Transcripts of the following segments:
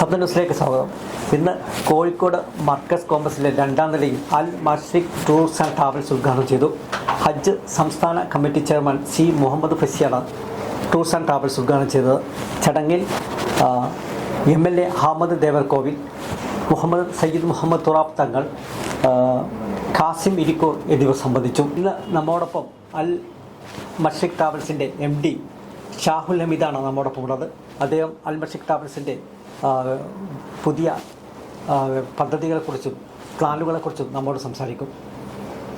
ശബ്ദ ന്യൂസിലേക്ക് സ്വാഗതം. ഇന്ന് കോഴിക്കോട് മർക്കസ് കോമ്പസിലെ രണ്ടാം നിലയിൽ Al Mashriq tours and travels ഉദ്ഘാടനം ചെയ്തു. ഹജ്ജ് സംസ്ഥാന കമ്മിറ്റി ചെയർമാൻ സി മുഹമ്മദ് ഫസിയാണ് ടൂർസ് ആൻഡ് ട്രാവൽസ് ഉദ്ഘാടനം ചെയ്തത്. ചടങ്ങിൽ M L A Ahmed Devarkovil Muhammad Sayyid Muhammad Thurab Thangal Qasim Irikkur എന്നിവർ സംബന്ധിച്ചു. ഇന്ന് നമ്മോടൊപ്പം അൽ മഷിക് ട്രാവൽസിന്റെ എം ഡി ഷാഹുൽ ഹമീദാണ് നമ്മോടൊപ്പം ഉള്ളത്. അദ്ദേഹം അൽ മഷിക് ട്രാവൽസിന്റെ പുതിയ പദ്ധതികളെക്കുറിച്ചും പ്ലാനുകളെക്കുറിച്ചും നമ്മോട് സംസാരിക്കും.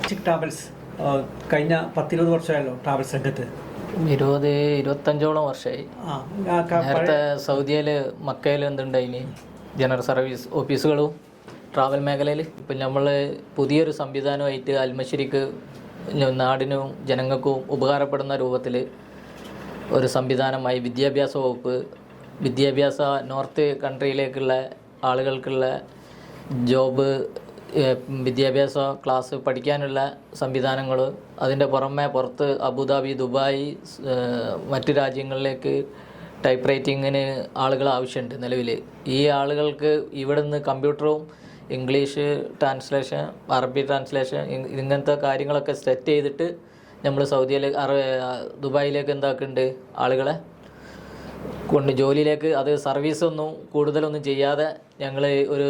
ചിക് ട്രാവൽസ് കഴിഞ്ഞ പത്തിരുപത് വർഷമായല്ലോ ട്രാവൽസ് രംഗത്ത്. ഇരുപത് ഇരുപത്തഞ്ചോളം വർഷമായി നേരത്തെ സൗദിയിൽ മക്കയിൽ എന്തുണ്ടായിന്? ജനറൽ സർവീസ് ഓഫീസുകളും ട്രാവൽ മേഖലയിൽ ഇപ്പം നമ്മൾ പുതിയൊരു സംവിധാനമായിട്ട് അൽമശ്ശേരിക്ക് നാടിനും ജനങ്ങൾക്കും ഉപകാരപ്പെടുന്ന രൂപത്തിൽ ഒരു സംവിധാനമായി വിദ്യാഭ്യാസ വകുപ്പ് വിദ്യാഭ്യാസ നോർത്ത് കൺട്രിയിലേക്കുള്ള ആളുകൾക്കുള്ള ജോബ് വിദ്യാഭ്യാസ ക്ലാസ് പഠിക്കാനുള്ള സംവിധാനങ്ങൾ അതിന്റെ പുറമെ പുറത്ത് അബുദാബി ദുബായ് മറ്റു രാജ്യങ്ങളിലേക്ക് ടൈപ്പ് റൈറ്റിങ്ങിന് ആളുകൾ ആവശ്യമുണ്ട് നിലവിൽ. ഈ ആളുകൾക്ക് ഇവിടെ നിന്ന് കമ്പ്യൂട്ടറും ഇംഗ്ലീഷ് ട്രാൻസ്ലേഷൻ അറബി ട്രാൻസ്ലേഷൻ ഇങ്ങനത്തെ കാര്യങ്ങളൊക്കെ സെറ്റ് ചെയ്തിട്ട് നമ്മൾ സൗദിയിലേക്ക് അറ ദുബായിലേക്ക് എന്താക്കുന്നുണ്ട് ആളുകളെ? കൊണ്ട് ജോലിയിലേക്ക് അത് സർവീസ് ഒന്നും കൂടുതലൊന്നും ചെയ്യാതെ ഞങ്ങൾ ഒരു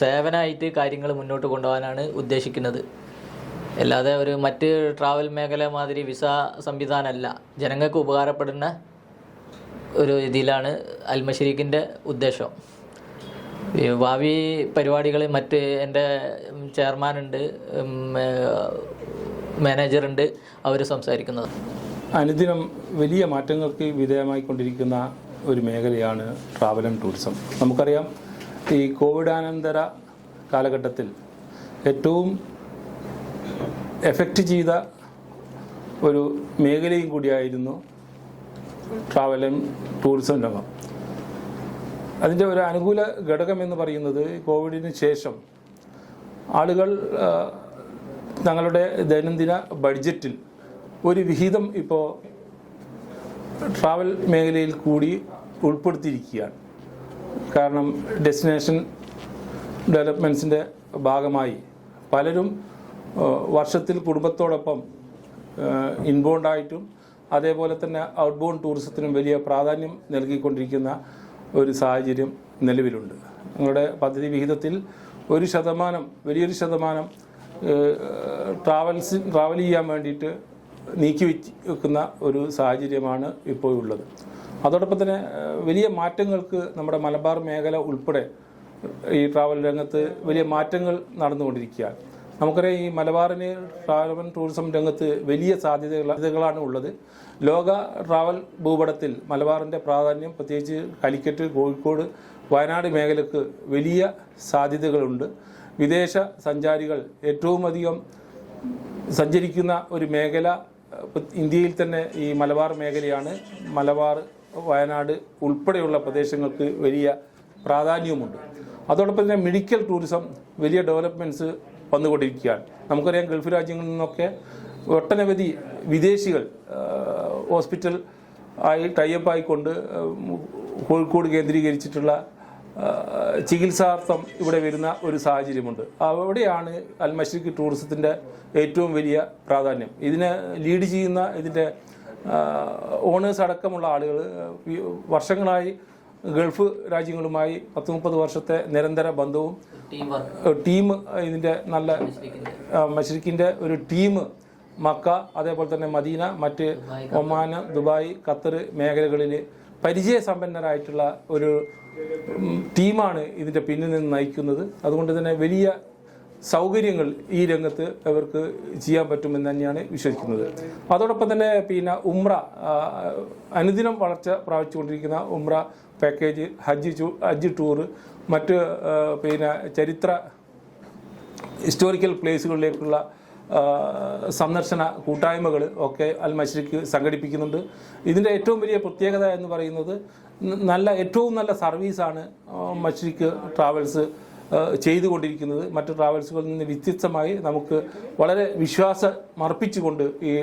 സേവനമായിട്ട് കാര്യങ്ങൾ മുന്നോട്ട് കൊണ്ടുപോകാനാണ് ഉദ്ദേശിക്കുന്നത്. അല്ലാതെ ഒരു മറ്റ് ട്രാവൽ മേഖല മാതിരി വിസ സംവിധാനമല്ല. ജനങ്ങൾക്ക് ഉപകാരപ്പെടുന്ന ഒരു ഇതിലാണ് അൽമഷരീഖിന്റെ ഉദ്ദേശം. ഭാവി പരിപാടികൾ മറ്റ് എന്റെ ചെയർമാനുണ്ട് മാനേജറുണ്ട് അവർ സംസാരിക്കുന്നത്. അനുദിനം വലിയ മാറ്റങ്ങൾക്ക് വിധേയമായിക്കൊണ്ടിരിക്കുന്ന ഒരു മേഖലയാണ് ട്രാവൽ ആൻഡ് ടൂറിസം നമുക്കറിയാം ഈ കോവിഡാനന്തര കാലഘട്ടത്തിൽ ഏറ്റവും എഫക്റ്റ് ചെയ്ത ഒരു മേഖലയും കൂടിയായിരുന്നു ട്രാവൽ ആൻഡ് ടൂറിസം രംഗം. അതിന്റെ ഒരു അനുകൂല ഘടകം എന്ന് പറയുന്നത് കോവിഡിന് ശേഷം ആളുകൾ തങ്ങളുടെ ദൈനംദിന ബഡ്ജറ്റിൽ ഒരു വിഹിതം ഇപ്പോൾ ട്രാവൽ മേഖലയിൽ കൂടി ഉൾപ്പെടുത്തിയിരിക്കുകയാണ്. കാരണം ഡെസ്റ്റിനേഷൻ ഡെവലപ്മെന്റ്സിന്റെ ഭാഗമായി പലരും വർഷത്തിൽ കുടുംബത്തോടൊപ്പം ഇൻബൗണ്ടായിട്ടും അതേപോലെ തന്നെ ഔട്ട് ബോൺ ടൂറിസത്തിനും വലിയ പ്രാധാന്യം നൽകിക്കൊണ്ടിരിക്കുന്ന ഒരു സാഹചര്യം നിലവിലുണ്ട്. ഞങ്ങളുടെ പദ്ധതി വിഹിതത്തിൽ ഒരു ശതമാനം വലിയൊരു ശതമാനം ട്രാവൽസ് ട്രാവൽ ചെയ്യാൻ വേണ്ടിയിട്ട് നീക്കി വെക്കുന്ന ഒരു സാഹചര്യമാണ് ഇപ്പോൾ ഉള്ളത് അതോടൊപ്പം തന്നെ വലിയ മാറ്റങ്ങൾക്ക് നമ്മുടെ മലബാർ മേഖല ഉൾപ്പെടെ ഈ ട്രാവൽ രംഗത്ത് വലിയ മാറ്റങ്ങൾ നടന്നുകൊണ്ടിരിക്കുകയാണ്. നമുക്കറിയാം ഈ മലബാറിന് ട്രാവൽ ടൂറിസം രംഗത്ത് വലിയ സാധ്യതകളാണ് ഉള്ളത്. ലോക ട്രാവൽ ഭൂപടത്തിൽ മലബാറിന്റെ പ്രാധാന്യം പ്രത്യേകിച്ച് കാലിക്കറ്റ് കോഴിക്കോട് വയനാട് മേഖലക്ക് വലിയ സാധ്യതകളുണ്ട്. വിദേശ സഞ്ചാരികൾ ഏറ്റവും അധികം സഞ്ചരിക്കുന്ന ഒരു മേഖല ഇന്ത്യയിൽ തന്നെ ഈ മലബാർ മേഖലയാണ്. മലബാർ വയനാട് ഉൾപ്പെടെയുള്ള പ്രദേശങ്ങൾക്ക് വലിയ പ്രാധാന്യവുമുണ്ട്. അതോടൊപ്പം തന്നെ മെഡിക്കൽ ടൂറിസം വലിയ ഡെവലപ്മെന്റ്സ് വന്നുകൊണ്ടിരിക്കുകയാണ്. നമുക്കറിയാം ഗൾഫ് രാജ്യങ്ങളിൽ നിന്നൊക്കെ ഒട്ടനവധി വിദേശികൾ ഹോസ്പിറ്റൽ ആയി ടൈപ്പ് ആയിക്കൊണ്ട് കോഴിക്കോട് കേന്ദ്രീകരിച്ചിട്ടുള്ള ചികിത്സാർത്ഥം ഇവിടെ വരുന്ന ഒരു സാഹചര്യമുണ്ട്. അവിടെയാണ് അൽ മഷ്രിഖ് ടൂറിസത്തിന്റെ ഏറ്റവും വലിയ പ്രാധാന്യം. ഇതിനെ ലീഡ് ചെയ്യുന്ന ഇതിന്റെ ഓണേഴ്സ് അടക്കമുള്ള ആളുകൾ വർഷങ്ങളായി ഗൾഫ് രാജ്യങ്ങളുമായി പത്ത് മുപ്പത് വർഷത്തെ നിരന്തര ബന്ധവും ടീം ഇതിന്റെ നല്ല മഷരിക്കിന്റെ ഒരു ടീം മക്ക അതേപോലെ തന്നെ മദീന മറ്റ് ഒമാന് ദുബായ് ഖത്തർ മേഖലകളിൽ പരിചയസമ്പന്നരായിട്ടുള്ള ഒരു ടീമാണ് ഇതിന്റെ പിന്നിൽ നിന്ന് നയിക്കുന്നത്. അതുകൊണ്ട് തന്നെ വലിയ സൗകര്യങ്ങൾ ഈ രംഗത്ത് അവർക്ക് ചെയ്യാൻ പറ്റുമെന്ന് തന്നെയാണ് വിശ്വസിക്കുന്നത്. അതോടൊപ്പം തന്നെ പിന്നെ ഉമ്ര അനുദിനം വളർച്ച പ്രാപിച്ചുകൊണ്ടിരിക്കുന്ന ഉമ്ര പാക്കേജ് ഹജ്ജ് ഹജ്ജ് ടൂറ് മറ്റ് പിന്നെ ചരിത്ര ഹിസ്റ്റോറിക്കൽ പ്ലേസുകളിലേക്കുള്ള സന്ദർശന കൂട്ടായ്മകൾ ഒക്കെ അൽ മഷ്രിഖ് സംഘടിപ്പിക്കുന്നുണ്ട്. ഇതിന്റെ ഏറ്റവും വലിയ പ്രത്യേകത എന്ന് പറയുന്നത് നല്ല ഏറ്റവും നല്ല സർവീസാണ് മഷ്രിഖ് ട്രാവൽസ് ചെയ്തുകൊണ്ടിരിക്കുന്നത്. മറ്റു ട്രാവൽസുകളിൽ നിന്ന് വ്യത്യസ്തമായി നമുക്ക് വളരെ വിശ്വാസം അർപ്പിച്ചുകൊണ്ട് ഈ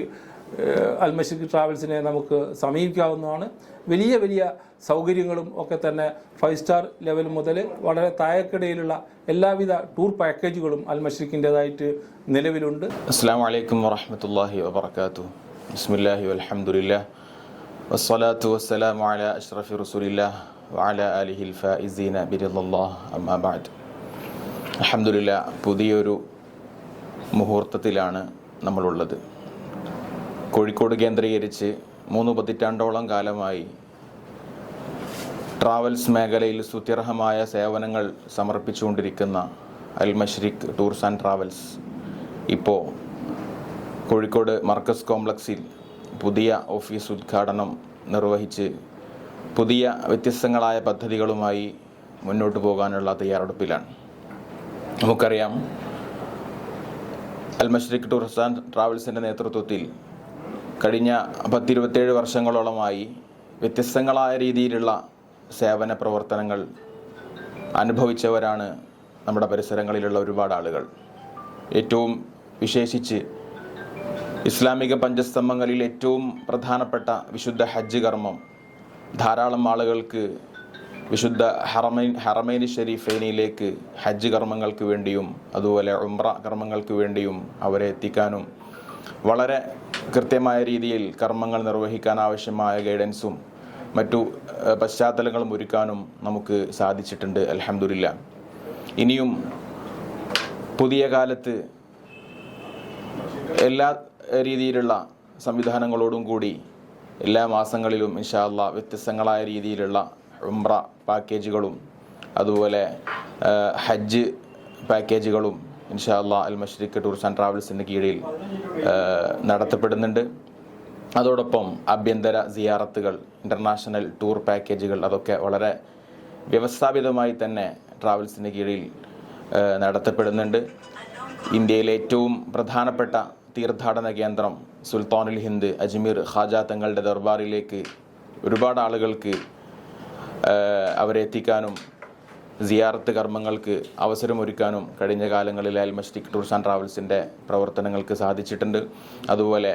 അൽമഷിക് ട്രാവൽസിനെ നമുക്ക് സമീപിക്കാവുന്നതാണ്. വലിയ വലിയ സൗകര്യങ്ങളും ഒക്കെ തന്നെ ഫൈവ് സ്റ്റാർ ലെവൽ മുതൽ വളരെ താഴെക്കിടയിലുള്ള എല്ലാവിധ ടൂർ പാക്കേജുകളും അൽമഷിഖിന്റെതായിട്ട് നിലവിലുണ്ട്. അസ്സാം വലൈക്കും വാഹമത്തല്ലാഹി വാത്തു ബിസ്മില്ലാഹി അലഹമുല്ല വസ്സലാത്തു വസ്സലാം അല അഷ്റഫി റസൂലില്ല വാല അലിഹിൽ ഫൈസീന ബിരുദല്ലാഹ് അമ്മാബാദ് അലഹമുല്ല പുതിയൊരു മുഹൂർത്തത്തിലാണ് നമ്മളുള്ളത്. കോഴിക്കോട് കേന്ദ്രീകരിച്ച് മൂന്ന് പതിറ്റാണ്ടോളം കാലമായി ട്രാവൽസ് മേഖലയിൽ സുത്യർഹമായ സേവനങ്ങൾ സമർപ്പിച്ചുകൊണ്ടിരിക്കുന്ന അൽമഷ്രിഖ് ടൂർസ് ആൻഡ് ട്രാവൽസ്. ഇപ്പോൾ കോഴിക്കോട് മർക്കസ് കോംപ്ലക്സിൽ പുതിയ ഓഫീസ് ഉദ്ഘാടനം നിർവഹിച്ച് പുതിയ വ്യത്യസ്തങ്ങളായ പദ്ധതികളുമായി മുന്നോട്ട് പോകാനുള്ള തയ്യാറെടുപ്പിലാണ്. നമുക്കറിയാം അൽമഷ്രിഖ് ടൂർസ് ആൻഡ് ട്രാവൽസിന്റെ നേതൃത്വത്തിൽ കഴിഞ്ഞ പത്തിരുപത്തേഴ് വർഷങ്ങളോളമായി വ്യത്യസ്തങ്ങളായ രീതിയിലുള്ള സേവന പ്രവർത്തനങ്ങൾ അനുഭവിച്ചവരാണ് നമ്മുടെ പരിസരങ്ങളിലുള്ള ഒരുപാട് ആളുകൾ. ഏറ്റവും വിശേഷിച്ച് ഇസ്ലാമിക പഞ്ചസ്തംഭങ്ങളിൽ ഏറ്റവും പ്രധാനപ്പെട്ട വിശുദ്ധ ഹജ്ജ് കർമ്മം ധാരാളം ആളുകൾക്ക് വിശുദ്ധ ഹറമൈൻ ഹറമൈനി ഷെരീഫൈനിയിലേക്ക് ഹജ്ജ് കർമ്മങ്ങൾക്ക് വേണ്ടിയും അതുപോലെ ഉംറ കർമ്മങ്ങൾക്ക് വേണ്ടിയും അവരെ എത്തിക്കാനും വളരെ കൃത്യമായ രീതിയിൽ കർമ്മങ്ങൾ നിർവഹിക്കാൻ ആവശ്യമായ ഗൈഡൻസും മറ്റു പശ്ചാത്തലങ്ങളും ഒരുക്കാനും നമുക്ക് സാധിച്ചിട്ടുണ്ട് അലഹമില്ല ഇനിയും പുതിയ കാലത്ത് എല്ലാ രീതിയിലുള്ള സംവിധാനങ്ങളോടും കൂടി എല്ലാ മാസങ്ങളിലും ഇൻഷാല്ല വ്യത്യസ്തങ്ങളായ രീതിയിലുള്ള ഉംറ പാക്കേജുകളും അതുപോലെ ഹജ്ജ് പാക്കേജുകളും ഇൻഷാല്ല അൽ മഷ്രിഖ് ടൂർസ് ആൻഡ് ട്രാവൽസിന്റെ കീഴിൽ നടത്തപ്പെടുന്നുണ്ട്. അതോടൊപ്പം ആഭ്യന്തര സിയാറത്തുകൾ ഇന്റർനാഷണൽ ടൂർ പാക്കേജുകൾ അതൊക്കെ വളരെ വ്യവസ്ഥാപിതമായി തന്നെ ട്രാവൽസിന്റെ കീഴിൽ നടത്തപ്പെടുന്നുണ്ട്. ഇന്ത്യയിലെ ഏറ്റവും പ്രധാനപ്പെട്ട തീർത്ഥാടന കേന്ദ്രം സുൽത്താനുൽ ഹിന്ദ് അജ്മീർ ഖാജ തങ്ങളുടെ ദർബാറിലേക്ക് ഒരുപാട് ആളുകൾക്ക് അവരെ എത്തിക്കാനും സിയാറത്ത് കർമ്മങ്ങൾക്ക് അവസരമൊരുക്കാനും കഴിഞ്ഞ കാലങ്ങളിൽ അൽമസ്റ്റിക് ടൂർസ് ആൻഡ് ട്രാവൽസിന്റെ പ്രവർത്തനങ്ങൾക്ക് സാധിച്ചിട്ടുണ്ട്. അതുപോലെ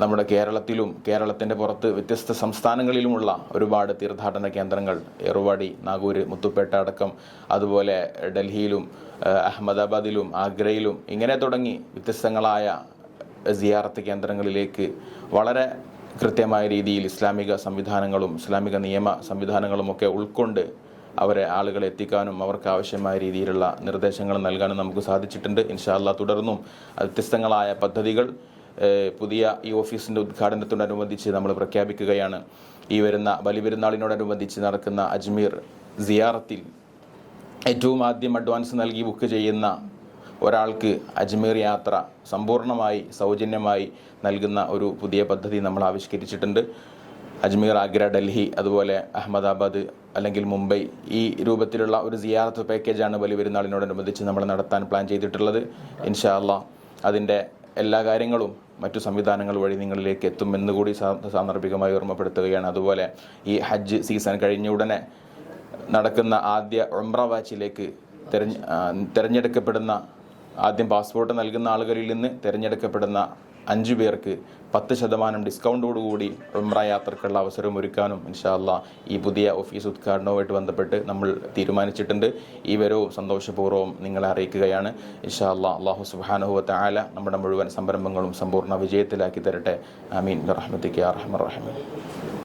നമ്മുടെ കേരളത്തിലും കേരളത്തിന്റെ പുറത്ത് വ്യത്യസ്ത സംസ്ഥാനങ്ങളിലുമുള്ള ഒരുപാട് തീർത്ഥാടന കേന്ദ്രങ്ങൾ ഏറുവാടി നാഗൂർ മുത്തുപ്പേട്ട അടക്കം അതുപോലെ ഡൽഹിയിലും അഹമ്മദാബാദിലും ആഗ്രയിലും ഇങ്ങനെ തുടങ്ങി വ്യത്യസ്തങ്ങളായ സിയാറത്ത് കേന്ദ്രങ്ങളിലേക്ക് വളരെ കൃത്യമായ രീതിയിൽ ഇസ്ലാമിക സംവിധാനങ്ങളും ഇസ്ലാമിക നിയമ സംവിധാനങ്ങളും ഒക്കെ ഉൾക്കൊണ്ട് അവരെ ആളുകളെ എത്തിക്കാനും അവർക്ക് ആവശ്യമായ രീതിയിലുള്ള നിർദ്ദേശങ്ങൾ നൽകാനും നമുക്ക് സാധിച്ചിട്ടുണ്ട്. ഇൻഷാല്ല തുടർന്നും വ്യത്യസ്തങ്ങളായ പദ്ധതികൾ പുതിയ ഈ ഓഫീസിന്റെ ഉദ്ഘാടനത്തോടനുബന്ധിച്ച് നമ്മൾ പ്രഖ്യാപിക്കുകയാണ്. ഈ വരുന്ന ബലിപെരുന്നാളിനോടനുബന്ധിച്ച് നടക്കുന്ന അജ്മീർ സിയാറത്തിൽ ഏറ്റവും ആദ്യം അഡ്വാൻസ് നൽകി ബുക്ക് ചെയ്യുന്ന ഒരാൾക്ക് അജ്മീർ യാത്ര സമ്പൂർണമായി സൗജന്യമായി നൽകുന്ന ഒരു പുതിയ പദ്ധതി നമ്മൾ ആവിഷ്കരിച്ചിട്ടുണ്ട്. അജ്മീർ ആഗ്ര ഡൽഹി അതുപോലെ അഹമ്മദാബാദ് അല്ലെങ്കിൽ മുംബൈ ഈ രൂപത്തിലുള്ള ഒരു സിയാറത്ത് പാക്കേജാണ് ബലി പെരുന്നാളിനോടനുബന്ധിച്ച് നമ്മൾ നടത്താൻ പ്ലാൻ ചെയ്തിട്ടുള്ളത്. ഇൻഷാല്ല അതിന്റെ എല്ലാ കാര്യങ്ങളും മറ്റു സംവിധാനങ്ങൾ വഴി നിങ്ങളിലേക്ക് എത്തുമെന്ന് കൂടി സാന്ദർഭികമായി ഓർമ്മപ്പെടുത്തുകയാണ്. അതുപോലെ ഈ ഹജ്ജ് സീസൺ കഴിഞ്ഞ ഉടനെ നടക്കുന്ന ആദ്യ ഉംറ വാച്ചിലേക്ക് തിരഞ്ഞെടുക്കപ്പെടുന്ന ആദ്യം പാസ്പോർട്ട് നൽകുന്ന ആളുകളിൽ നിന്ന് തിരഞ്ഞെടുക്കപ്പെടുന്ന അഞ്ചു പേർക്ക് പത്ത് ശതമാനം ഡിസ്കൗണ്ടോടുകൂടി ഉംറ യാത്രക്കുള്ള അവസരം ഒരുക്കാനും ഇൻഷാല്ല ഈ പുതിയ ഓഫീസ് ഉദ്ഘാടനവുമായിട്ട് ബന്ധപ്പെട്ട് നമ്മൾ തീരുമാനിച്ചിട്ടുണ്ട്. ഈ വരവും സന്തോഷപൂർവം നിങ്ങളെ അറിയിക്കുകയാണ്. ഇൻഷാല്ല അള്ളാഹു സുബാനുഹുവ ആല നമ്മുടെ മുഴുവൻ സംരംഭങ്ങളും സമ്പൂർണ വിജയത്തിലാക്കി തരട്ടെ. ആമീൻ. റഹ്മത്തിക്ക് റഹ്മർ റഹീം